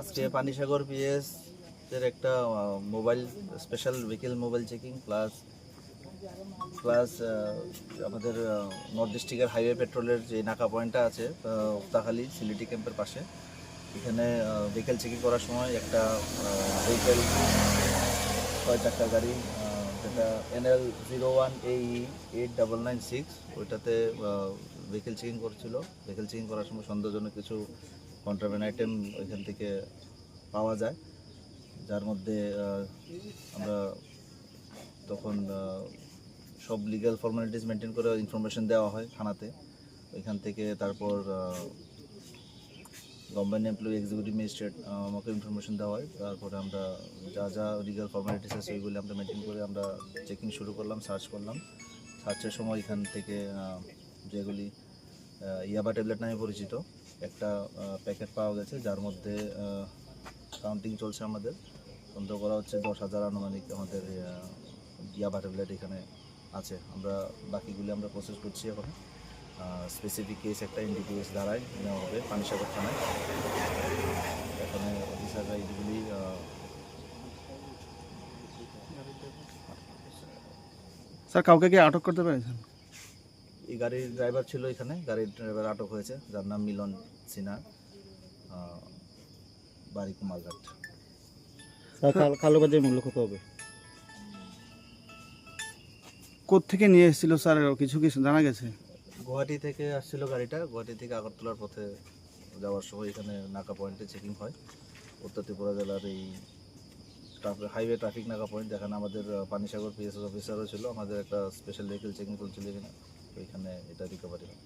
আজকে পানিসাগর পিএস এর একটা mobile special vehicle mobile checking plus plus আমাদের নর্থ ডিস্ট্রিক্টের হাইওয়ে পেট্রোলের যে নাকা পয়েন্টটা আছে উত্তাখালী সিলিটি ক্যাম্পের পাশে। এখানে ভেহিকেল চেকিং করার সময় একটা ভেহিকেল ছয় চারটা গাড়ি যেটা NL zero one E eight double nine six ওইটাতে ভেহিকেল চেকিং করছিল। ভেহিকেল চেকিং করার সময় সন্দেহজনক কিছু কন্ট্রাবেন আইটেম ওইখান থেকে পাওয়া যায়, যার মধ্যে আমরা তখন সব লিগ্যাল ফর্মালিটিস মেনটেন করে ইনফরমেশন দেওয়া হয় থানাতে। ওইখান থেকে তারপর গভর্নমেন্ট এমপ্লয়ি এক্সিকিউটিভ ম্যাজিস্ট্রেট আমাকে ইনফরমেশন দেওয়া হয়। তারপরে আমরা যা যা লিগাল ফর্মালিটিস আছে ওইগুলি আমরা মেনটেন করে আমরা চেকিং শুরু করলাম সার্চ করলাম। সার্চের সময় এখান থেকে যেগুলি ইয়াবা ট্যাবলেট নামে পরিচিত একটা প্যাকেট পাওয়া গেছে, যার মধ্যে কাউন্টিং চলছে আমাদের। সন্দেহ করা হচ্ছে দশ হাজার আনুমানিক আমাদের ইয়াবা ট্যাবলেট এখানে আছে। আমরা, বাকিগুলি আমরা প্রসেস করছি এখন। স্পেসিফিক কেস একটা এনডিপিএস দ্বারাই নেওয়া হবে পানিসাগর থানায়। এখানে অফিসাররা এইগুলি স্যার, কাউকে কি আটক করতে পেরেছেন? এই গাড়ির ড্রাইভার ছিল এখানে গাড়ির ড্রাইভার আটক হয়েছে যার নাম মিলন সিনহা বাড়ি কুমারঘাট। কালো বাজার মূল্য কত হবে? থেকে নিয়ে এসেছিল স্যার? কিছু কিছু জানা গেছে? গুয়াহাটি থেকে আসছিল গাড়িটা গুয়াহাটি থেকে আগরতলার পথে যাওয়ার সময় এখানে নাকা পয়েন্টে চেকিং হয়। উত্তর ত্রিপুরা জেলার এই হাইওয়ে ট্রাফিক নাকা পয়েন্ট যেখানে আমাদের পানিসাগর পিএসএস অফিসারও ছিল। আমাদের একটা স্পেশাল ভেহিকেল চেকিং চলছিল এখানে। এখানে এটা রিকভারি হয়